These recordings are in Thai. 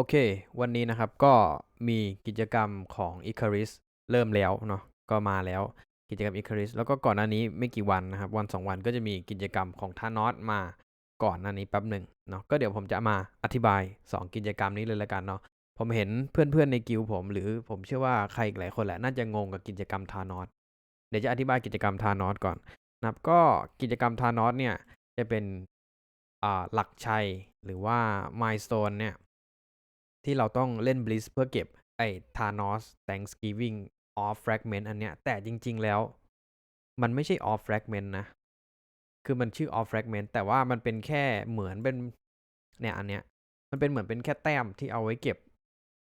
โอเค วันนี้นะครับก็มีกิจกรรมของ Icarus เริ่มแล้วเนาะก็มาแล้วกิจกรรม Icarus แล้วก็ก่อนหน้านี้ไม่กี่วันนะครับ วันสองวันก็จะมีกิจกรรมของทานอสมาก่อนหน้านี้แป๊บหนึ่งเนาะก็เดี๋ยวผมจะมาอธิบาย 2 กิจกรรมนี้เลยละกันเนาะผมเห็นเพื่อนๆในกิลผม หรือผมเชื่อว่าใครอีกหลายคนแหละน่าจะงงกับกิจกรรมทานอสเดี๋ยวจะอธิบายกิจกรรมทานอสก่อนนะครับก็กิจกรรมทานอสเนี่ยจะเป็นอ่าหลักชัยหรือว่า milestone เนี่ย ที่เราต้องเล่น Blitz เพื่อเก็บไอ้ Thanos Thanksgiving Off Fragment อันเนี้ย แต่จริง ๆ แล้ว มันไม่ใช่ Off Fragment นะ คือมันชื่อ Off Fragment แต่ว่ามันเป็นแค่เหมือนเป็นเนี่ยอันเนี้ย มันเป็นเหมือนเป็นแค่แต้มที่เอาไว้เก็บ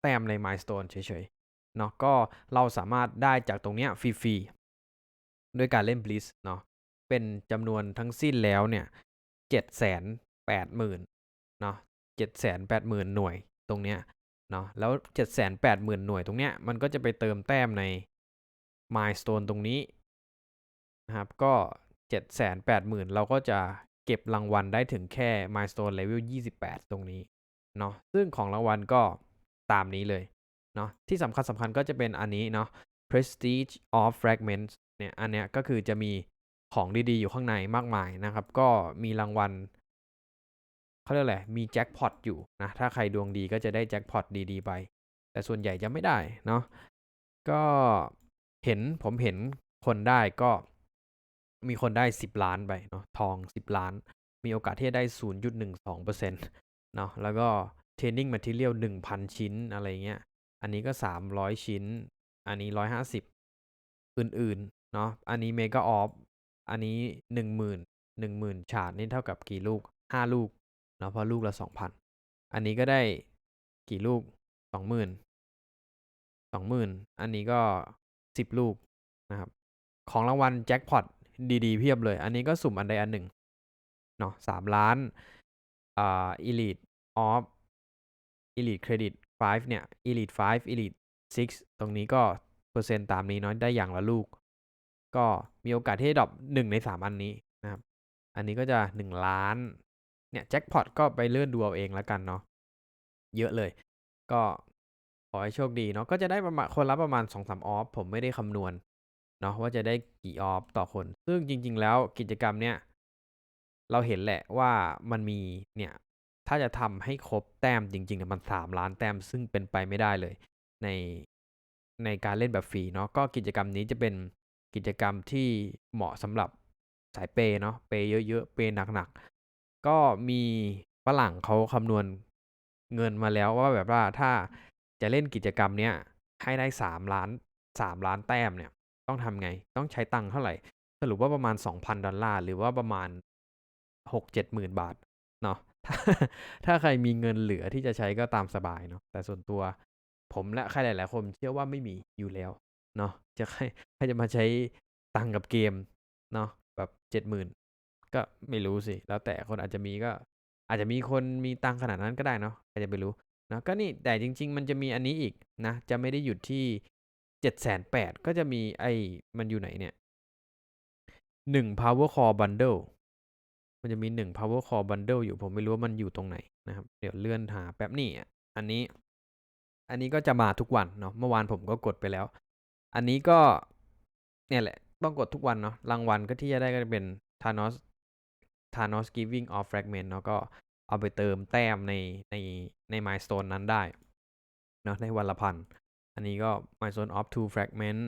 แต้มใน Milestone เฉยๆ เนาะก็เราสามารถได้จากตรงเนี้ยฟรีๆ ด้วยการเล่น Blitz เนาะ เป็นจำนวนทั้งสิ้นแล้วเนี่ยเจ็ดแสนแปดหมื่นเนาะเจ็ดแสนแปดหมื่นหน่วย ตรงเนี้ยเนาะแล้วเจ็ดแสนแปดหมื่นหน่วยตรงเนี้ยมันก็จะไปเติมแต้มใน milestone ตรงนี้นะครับก็เจ็ดแสนแปดหมื่นเราก็จะเก็บรางวัลได้ถึงแค่ milestone level ยี่สิบแปดตรงนี้เนาะซึ่งของรางวัลก็ตามนี้เลยเนาะที่สำคัญสำคัญก็จะเป็นอันนี้เนาะ prestige of fragments เนี่ยอันเนี้ยก็คือจะมีของดีๆ อยู่ข้างในมากมายนะครับ ก็มีรางวัล เขาเรียกอะไรมีแจ็คพอตอยู่นะถ้าใครดวงดีก็จะได้แจ็คพอตดีๆไป แต่ส่วนใหญ่จะไม่ได้เนาะก็เห็นผมเห็นคนได้ก็มีคนได้ 10 ล้านไปเนาะทอง 10 ล้าน มีโอกาสที่จะได้ 0.12%เนาะแล้วก็เทรนนิ่งแมทเทียล1,000 ชิ้นอะไรเงี้ยอันนี้ก็ 300 ชิ้น อันนี้ 150 อื่นๆเนาะอันนี้เมกาออฟอันนี้ 10,000 10,000 ฉาดนี่เท่ากับกี่ลูก 5 ลูก เนาะเพราะลูกละสองพันอันนี้ก็ได้กี่ลูกสองหมื่นสองหมื่นอันนี้ก็สิบลูกนะครับ ของรางวัลแจ็คพอตดีๆเพียบเลย อันนี้ก็สุ่มอันใดอันหนึ่งเนาะสามล้านอ่า elite off elite credit 5เนี่ย elite 5 elite 6ตรงนี้ก็เปอร์เซ็นต์ตามนี้เนาะได้อย่างละลูก ก็มีโอกาสที่จะดรอปหนึ่งในสามอันนี้นะครับ อันนี้ก็จะหนึ่งล้าน เนี่ยแจ็คพอตก็ไปเลื่อนดูเอาเองแล้วกันเนาะเยอะเลย ก็ขอให้โชคดีเนาะก็จะได้ประมาณคนละประมาณสองสามออฟผมไม่ได้คำนวณเนาะว่าจะได้กี่ออฟต่อคน ซึ่งจริง ๆ แล้วกิจกรรมเนี่ย เราเห็นแหละว่ามันมีเนี่ย ถ้าจะทำให้ครบแต้มจริงๆเนี่ยมันสามล้านแต้มซึ่งเป็นไปไม่ได้เลย ในในการเล่นแบบฟรีเนาะก็กิจกรรมนี้จะเป็นกิจกรรมที่เหมาะสำหรับสายเปเนาะเปเยอะๆเปหนักๆ ก็มีฝรั่งเขาคำนวณเงินมาแล้วว่าแบบว่าถ้าจะเล่นกิจกรรมเนี้ยให้ได้สามล้านสามล้านแต้มเนี่ย ต้องทำไงต้องใช้ตังค์เท่าไหร่ สรุปว่าประมาณสองพันดอลลาร์หรือว่าประมาณหกเจ็ดหมื่นบาทเนาะถ้าถ้าใครมีเงินเหลือที่จะใช้ก็ตามสบายเนาะแต่ส่วนตัวผมและใครหลาย ๆ คนเชื่อว่าไม่มีอยู่แล้วเนาะจะใครใครจะมาใช้ตังค์กับเกมเนาะแบบเจ็ดหมื่น ก็ไม่รู้สิ แล้วแต่คนอาจจะมีก็ อาจจะมีคนมีตังขนาดนั้นก็ได้เนาะใครจะไปรู้นะก็นี่แต่จริง ๆ มันจะมีอันนี้อีกนะ จะไม่ได้หยุดที่เจ็ดแสนแปดก็จะมีไอ้มันอยู่ไหนเนี่ยหนึ่ง power core bundle มันจะมีหนึ่ง power core bundle อยู่ผมไม่รู้ว่ามันอยู่ตรงไหนนะครับ เดี๋ยวเลื่อนหาแป๊บนี่อันนี้ อันนี้ก็จะมาทุกวันเนาะเมื่อวานผมก็กดไปแล้ว อันนี้ก็เนี่ยแหละ ต้องกดทุกวันเนาะรางวัลก็ที่จะได้ก็จะเป็น Thanos Thanos Giving of Fragment เนาะก็เอาไปเติมแต้มในในใน Milestone นั้นได้เนาะในวันละพัน อันนี้ก็ Milestone of two fragment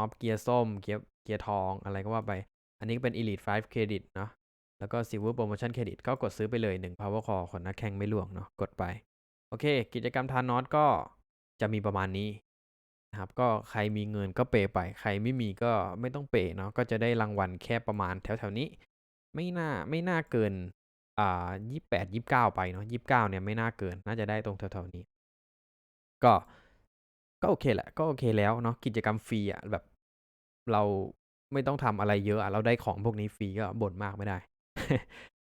of เกียร์ส้มเกียร์เกียร์ทองอะไรก็ว่าไป อันนี้ก็เป็น Elite 5 Credit เนาะแล้วก็ Silver Promotion Credit ก็กดซื้อไปเลย 1 Power Core คนนักแข่งไม่ล่วงเนาะกดไป โอเค กิจกรรมทานอสก็จะมีประมาณนี้นะครับก็ใครมีเงินก็เปไป ใครไม่มีก็ไม่ต้องเปเนาะก็จะได้รางวัลแค่ประมาณแถวๆนี้ ไม่น่าไม่น่าเกินอ่ายี่แปดยี่บเก้าไปเนาะยี่บเก้าเนี่ยไม่น่าเกิน น่าจะได้ตรงแถวๆนี้ ก็ก็โอเคแหละ ก็โอเคแล้วเนาะกิจกรรมฟรีอะแบบ เราไม่ต้องทำอะไรเยอะอะเราได้ของพวกนี้ฟรีก็บ่นมากไม่ได้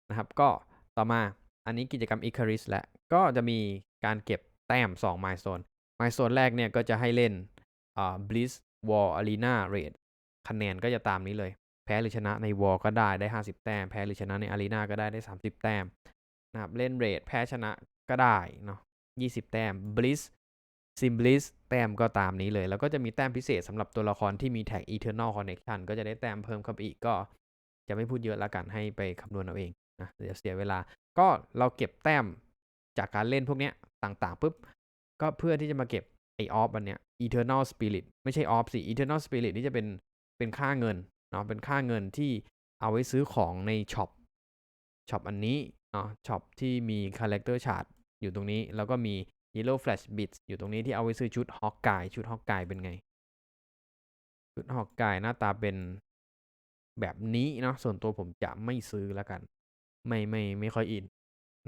นะครับ ก็ต่อมาอันนี้กิจกรรม Icarus แหละ ก็จะมีการเก็บแต้ม2 milestone milestone แรกเนี่ยก็จะให้เล่นอ่า Bliss War Arena Raid คะแนนก็จะตามนี้เลย แพ้หรือชนะในวอลก็ได้ได้ 50 แต้ม แพ้หรือชนะในอารีนาก็ได้ได้ 30 แต้มนะครับเล่นเรทแพ้ชนะก็ได้เนาะ20 แต้ม Bliss Simbliss แต้มก็ตามนี้เลย แล้วก็จะมีแต้มพิเศษสำหรับตัวละครที่มีแท็ก Eternal Connection ก็จะได้แต้มเพิ่มเข้าไปอีกก็ จะไม่พูดเยอะละกันให้ไปคำนวณเอาเองนะเดี๋ยวเสียเวลา ก็เราเก็บแต้มจากการเล่นพวกเนี้ยต่างๆปุ๊บก็เพื่อที่จะมาเก็บไอออฟอันเนี้ย Eternal Spirit ไม่ใช่ออฟสิ Eternal Spirit นี่จะเป็นเป็นค่าเงิน เนาะเป็นค่าเงินที่เอาไว้ซื้อของในช็อปช็อปอันนี้เนาะช็อปที่มี Character Chart อยู่ตรงนี้ แล้วก็มี Yellow Flash Bits อยู่ตรงนี้ที่เอาไว้ซื้อชุดฮอกกายชุดฮอกกายเป็นไง ชุดฮอกกายหน้าตาเป็นแบบนี้เนาะส่วนตัวผมจะไม่ซื้อแล้วกัน ไม่ไม่ไม่ค่อยอิน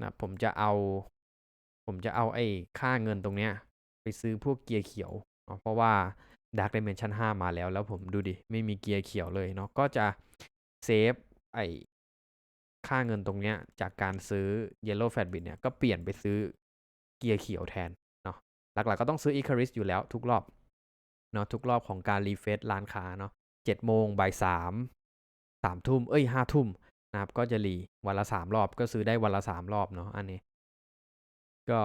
นะผมจะเอา ผมจะเอาไอ้ค่าเงินตรงเนี้ย ไปซื้อพวกเกียร์เขียวเพราะว่า Dark Dimension 5 มาแล้ว แล้วผมดูดิ ไม่มีเกียร์เขียวเลยเนาะก็จะเซฟไอค่าเงินตรงเนี้ย จากการซื้อ Yellow Fat Bit เนี่ยก็เปลี่ยนไปซื้อเกียร์เขียวแทนเนาะหลักๆก็ต้องซื้อ Icarus อยู่แล้วทุกรอบเนาะทุกรอบของการรีเฟซร้านค้าเนาะเจ็ดโมงบ่ายสามสามทุ่มเอ้ยห้าทุ่มนะครับก็จะรีวันละสามรอบก็ซื้อได้วันละสามรอบเนาะอันนี้ ก็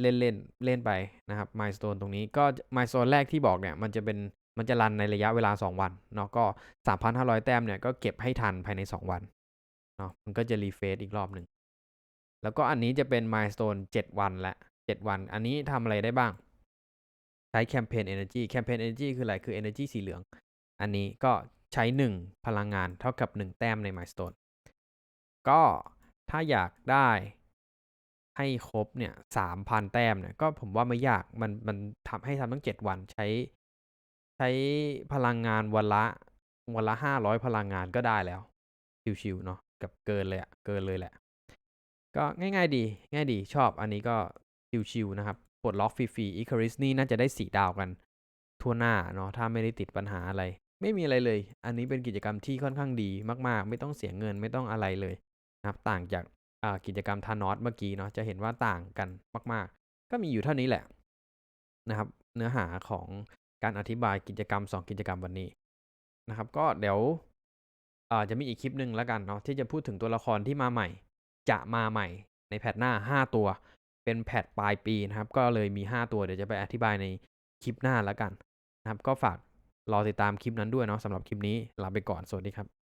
เล่นเล่นเล่นไปนะครับมายสเตนตรงนี้ก็มายสเตนแรกที่บอกเนี่ยมันจะเป็นมันจะรันในระยะเวลา 2 วันเนาะก็ 3,500 แต้มเนี่ยก็เก็บให้ทันภายใน 2 วันเนาะมันก็จะรีเฟซอีกรอบหนึ่งแล้วก็อันนี้จะเป็นมายสเตน7วันละ7วัน อันนี้ทำอะไรได้บ้าง ใช้แคมเปญ Energy แคมเปญ Energy คืออะไรคือ Energy สีเหลือง อันนี้ก็ใช้ 1 พลังงานเท่ากับ 1 แต้มในมายสเตนก็ถ้าอยากได้ ให้ครบเนี่ยสามพันแต้มเนี่ยก็ผมว่าไม่ยากมันมันทำให้ทำตั้งเจ็ดวันใช้ ใช้พลังงานวันละวันละห้าร้อยพลังงานก็ได้แล้ว ชิวๆเนาะกับเกินเลยอะเกินเลยแหละ ก็ง่ายๆดี ง่ายดีชอบอันนี้ก็ชิวๆนะครับปลดล็อกฟรีๆอีคาริสนี่น่าจะได้สี่ดาวกันทั่วหน้าเนาะถ้าไม่ได้ติดปัญหาอะไร ไม่มีอะไรเลย อันนี้เป็นกิจกรรมที่ค่อนข้างดีมากๆ ไม่ต้องเสียเงินไม่ต้องอะไรเลยนะครับ ต่างจาก กิจกรรมทานอสเมื่อกี้เนาะจะเห็นว่าต่างกันมาก ๆ ก็มีอยู่เท่านี้แหละนะครับ เนื้อหาของการอธิบายกิจกรรม 2 กิจกรรมวันนี้นะครับ ก็เดี๋ยวจะมีอีกคลิปหนึ่งแล้วกันเนาะที่จะพูดถึงตัวละครที่มาใหม่ จะมาใหม่ในแพทหน้า 5 ตัว เป็นแพทปลายปีนะครับ ก็เลยมี 5 ตัวเดี๋ยวจะไปอธิบายในคลิปหน้าแล้วกันนะครับ ก็ฝากรอติดตามคลิปนั้นด้วยเนาะสำหรับคลิปนี้ลาไปก่อนสวัสดีครับ